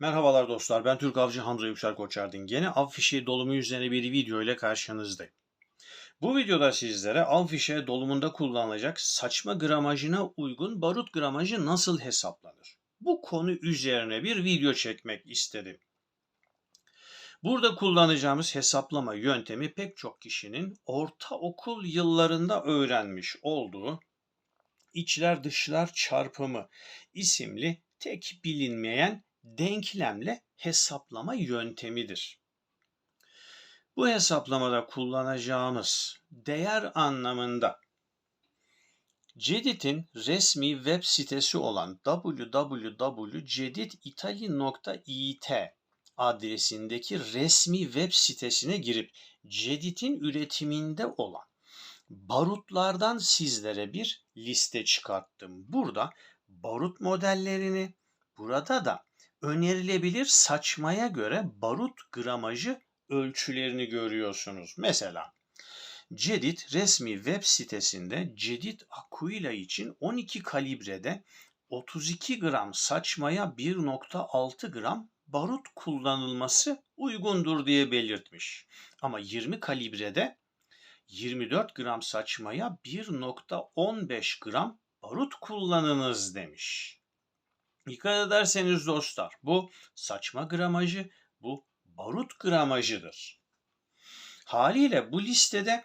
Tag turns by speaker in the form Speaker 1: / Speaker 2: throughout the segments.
Speaker 1: Merhabalar dostlar, ben Türk Avcı Hamza Yüksel Koçardın. Gene av fişeği dolumu üzerine bir video ile karşınızdayım. Bu videoda sizlere av fişeği dolumunda kullanılacak saçma gramajına uygun barut gramajı nasıl hesaplanır? Bu konu üzerine bir video çekmek istedim. Burada kullanacağımız hesaplama yöntemi pek çok kişinin ortaokul yıllarında öğrenmiş olduğu içler dışlar çarpımı isimli tek bilinmeyen denklemle hesaplama yöntemidir. Bu hesaplamada kullanacağımız değer anlamında Cedit'in resmi web sitesi olan www.cedititali.it adresindeki resmi web sitesine girip Cedit'in üretiminde olan barutlardan sizlere bir liste çıkarttım. Burada barut modellerini, burada da önerilebilir saçmaya göre barut gramajı ölçülerini görüyorsunuz. Mesela Cedit resmi web sitesinde Cedit Aquila için 12 kalibrede 32 gram saçmaya 1.6 gram barut kullanılması uygundur diye belirtmiş. Ama 20 kalibrede 24 gram saçmaya 1.15 gram barut kullanınız demiş. Dikkat ederseniz dostlar bu saçma gramajı, bu barut gramajıdır. Haliyle bu listede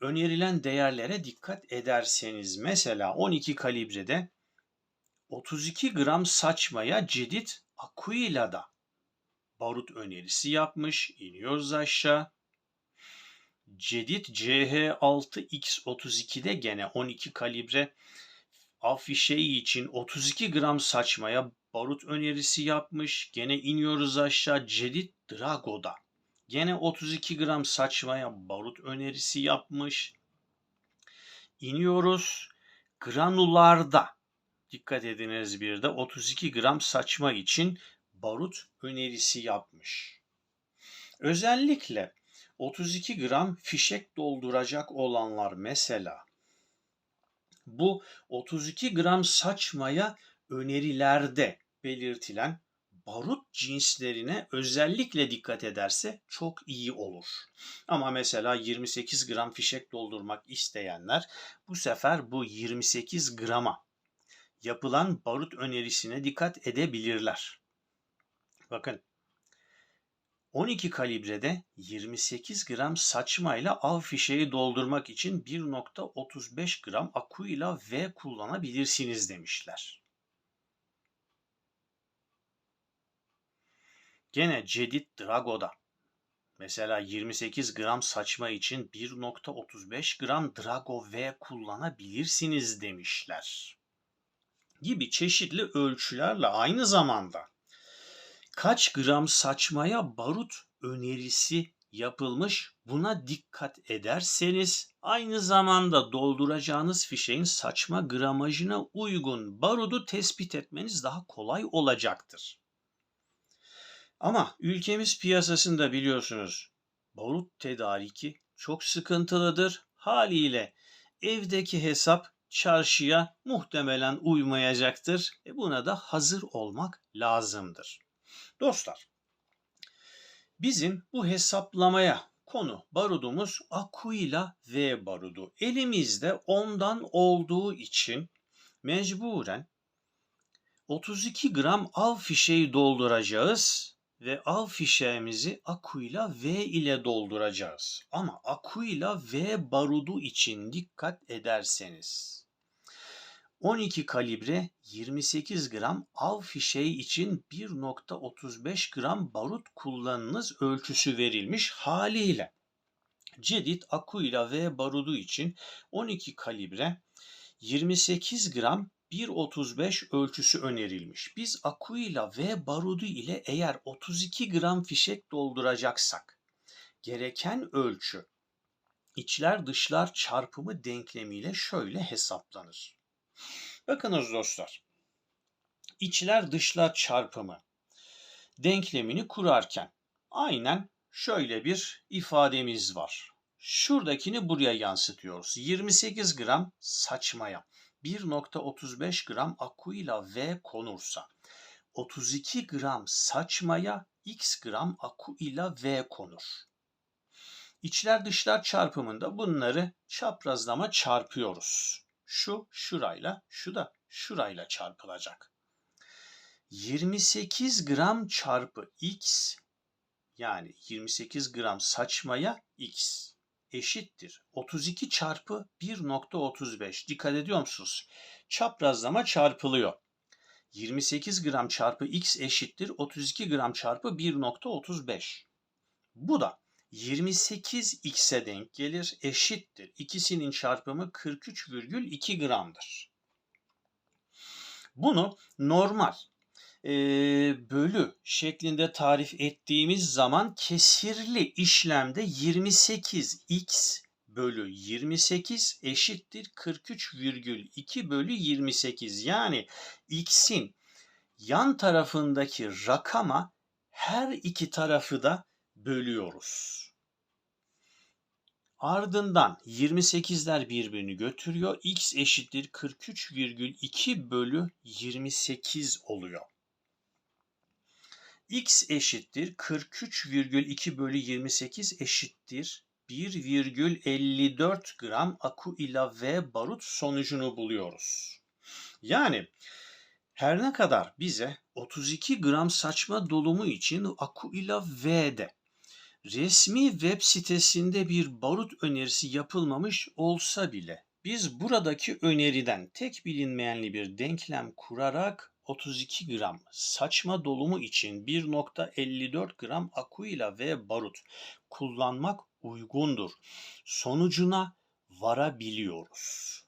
Speaker 1: önerilen değerlere dikkat ederseniz mesela 12 kalibrede 32 gram saçmaya Cedit Aquila'da barut önerisi yapmış. İniyoruz aşağı. Cedit CH6X32'de gene 12 kalibre afişeyi için 32 gram saçmaya barut önerisi yapmış. Gene iniyoruz aşağı Cedit Drago'da. Gene 32 gram saçmaya barut önerisi yapmış. İniyoruz granularda. Dikkat ediniz bir de 32 gram saçma için barut önerisi yapmış. Özellikle 32 gram fişek dolduracak olanlar mesela bu 32 gram saçmaya önerilerde belirtilen barut cinslerine özellikle dikkat ederse çok iyi olur. Ama mesela 28 gram fişek doldurmak isteyenler bu sefer bu 28 grama yapılan barut önerisine dikkat edebilirler. Bakın 12 kalibrede 28 gram saçmayla av fişeği doldurmak için 1.35 gram akuyla V kullanabilirsiniz demişler. Gene Cedit Drago'da mesela 28 gram saçma için 1.35 gram Drago V kullanabilirsiniz demişler. Gibi çeşitli ölçülerle aynı zamanda kaç gram saçmaya barut önerisi yapılmış. Buna dikkat ederseniz aynı zamanda dolduracağınız fişeğin saçma gramajına uygun barudu tespit etmeniz daha kolay olacaktır. Ama ülkemiz piyasasında biliyorsunuz barut tedariki çok sıkıntılıdır. Haliyle evdeki hesap çarşıya muhtemelen uymayacaktır. E buna da hazır olmak lazımdır. Dostlar, bizim bu hesaplamaya konu barudumuz Aquila V barudu. Elimizde ondan olduğu için mecburen 32 gram av fişeği dolduracağız ve av fişeğimizi Aquila V ile dolduracağız. Ama Aquila V barudu için dikkat ederseniz 12 kalibre 28 gram av fişeği için 1.35 gram barut kullanınız ölçüsü verilmiş haliyle. Cedit Aquila V barudu için 12 kalibre 28 gram 1.35 ölçüsü önerilmiş. Biz Aquila V barudu ile eğer 32 gram fişek dolduracaksak gereken ölçü içler dışlar çarpımı denklemiyle şöyle hesaplanır. Bakınız dostlar. İçler dışlar çarpımı denklemini kurarken aynen şöyle bir ifademiz var. Şuradakini buraya yansıtıyoruz. 28 gram saçmaya 1.35 gram akuyla V konursa 32 gram saçmaya x gram aku ile V konur. İçler dışlar çarpımında bunları çaprazlama çarpıyoruz. Şu şurayla, şu da şurayla çarpılacak. 28 gram çarpı x yani 28 gram saçmaya x eşittir. 32 çarpı 1.35. Dikkat ediyor musunuz? Çaprazlama çarpılıyor. 28 gram çarpı x eşittir 32 gram çarpı 1.35. Bu da 28x'e denk gelir eşittir. İkisinin çarpımı 43,2 gramdır. Bunu normal e, bölü şeklinde tarif ettiğimiz zaman kesirli işlemde 28x bölü 28 eşittir 43,2 bölü 28. Yani x'in yan tarafındaki rakama her iki tarafı da bölüyoruz. Ardından 28'ler birbirini götürüyor. x eşittir 43,2 bölü 28 oluyor. x eşittir 43,2 bölü 28 eşittir 1,54 gram aku ilave barut sonucunu buluyoruz. Yani her ne kadar bize 32 gram saçma dolumu için aku ilave'de resmi web sitesinde bir barut önerisi yapılmamış olsa bile biz buradaki öneriden tek bilinmeyenli bir denklem kurarak 32 gram saçma dolumu için 1.54 gram akuyla ve barut kullanmak uygundur. Sonucuna varabiliyoruz.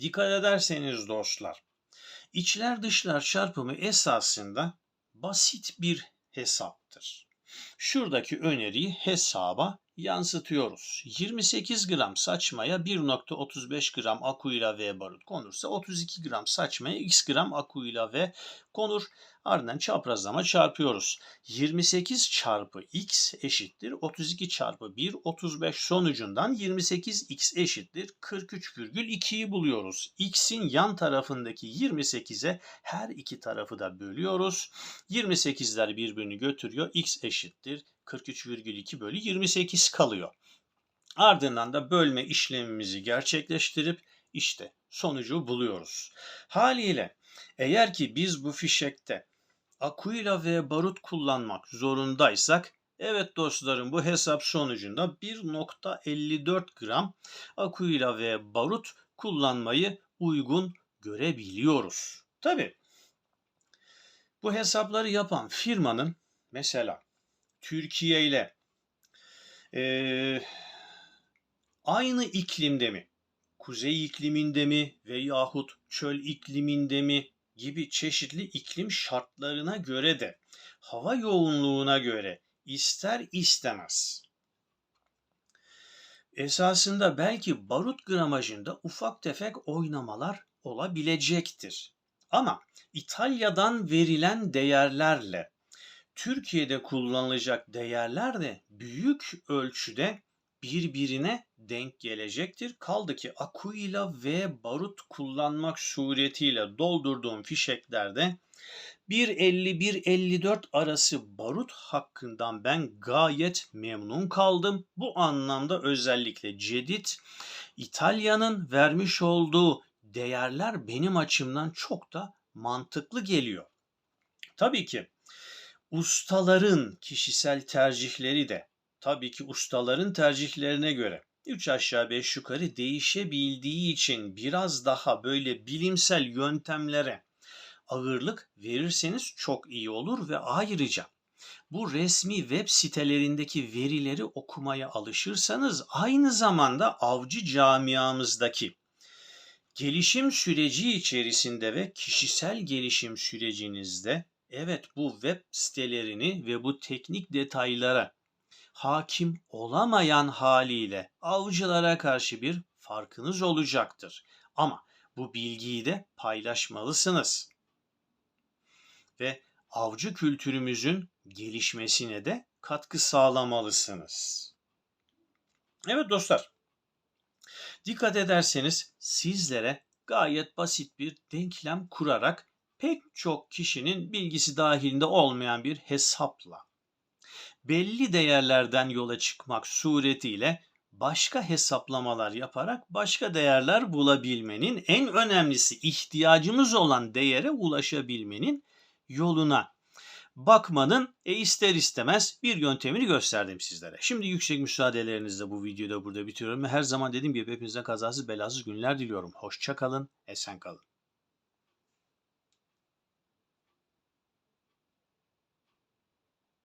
Speaker 1: Dikkat ederseniz dostlar, içler dışlar çarpımı esasında basit bir hesaptır. Şuradaki öneriyi hesaba yansıtıyoruz. 28 gram saçmaya 1.35 gram akuyla V barut konursa 32 gram saçmaya x gram akuyla V konur. Ardından çaprazlama çarpıyoruz. 28 çarpı x eşittir 32 çarpı 1 35 sonucundan 28x eşittir 43,2'yi buluyoruz. x'in yan tarafındaki 28'e her iki tarafı da bölüyoruz. 28'ler birbirini götürüyor. x eşittir 43,2 bölü 28 kalıyor. Ardından da bölme işlemimizi gerçekleştirip işte sonucu buluyoruz. Haliyle eğer ki biz bu fişekte akuyla ve barut kullanmak zorundaysak Evet dostlarım bu hesap sonucunda 1.54 gram akuyla ve barut kullanmayı uygun görebiliyoruz. Tabi bu hesapları yapan firmanın mesela Türkiye ile e, aynı iklimde mi? Kuzey ikliminde mi veyahut çöl ikliminde mi gibi çeşitli iklim şartlarına göre de hava yoğunluğuna göre ister istemez esasında belki barut gramajında ufak tefek oynamalar olabilecektir. Ama İtalya'dan verilen değerlerle Türkiye'de kullanılacak değerler de büyük ölçüde birbirine denk gelecektir. Kaldı ki akuyla ve barut kullanmak suretiyle doldurduğum fişeklerde 1.50-1.54 arası barut hakkından ben gayet memnun kaldım. Bu anlamda özellikle Cedit İtalya'nın vermiş olduğu değerler benim açımdan çok da mantıklı geliyor. Tabii ki ustaların kişisel tercihleri de tabii ki ustaların tercihlerine göre 3 aşağı 5 yukarı değişebildiği için biraz daha böyle bilimsel yöntemlere ağırlık verirseniz çok iyi olur ve ayrıca bu resmi web sitelerindeki verileri okumaya alışırsanız aynı zamanda avcı camiamızdaki gelişim süreci içerisinde ve kişisel gelişim sürecinizde evet bu web sitelerini ve bu teknik detaylara hakim olamayan haliyle avcılara karşı bir farkınız olacaktır. Ama bu bilgiyi de paylaşmalısınız. Ve avcı kültürümüzün gelişmesine de katkı sağlamalısınız. Evet dostlar. Dikkat ederseniz sizlere gayet basit bir denklem kurarak pek çok kişinin bilgisi dahilinde olmayan bir hesapla belli değerlerden yola çıkmak suretiyle başka hesaplamalar yaparak başka değerler bulabilmenin en önemlisi ihtiyacımız olan değere ulaşabilmenin yoluna bakmanın e ister istemez bir yöntemini gösterdim sizlere. Şimdi yüksek müsaadelerinizle bu videoyu da burada bitiriyorum. Her zaman dediğim gibi hepinize kazasız belasız günler diliyorum. Hoşça kalın, esen kalın.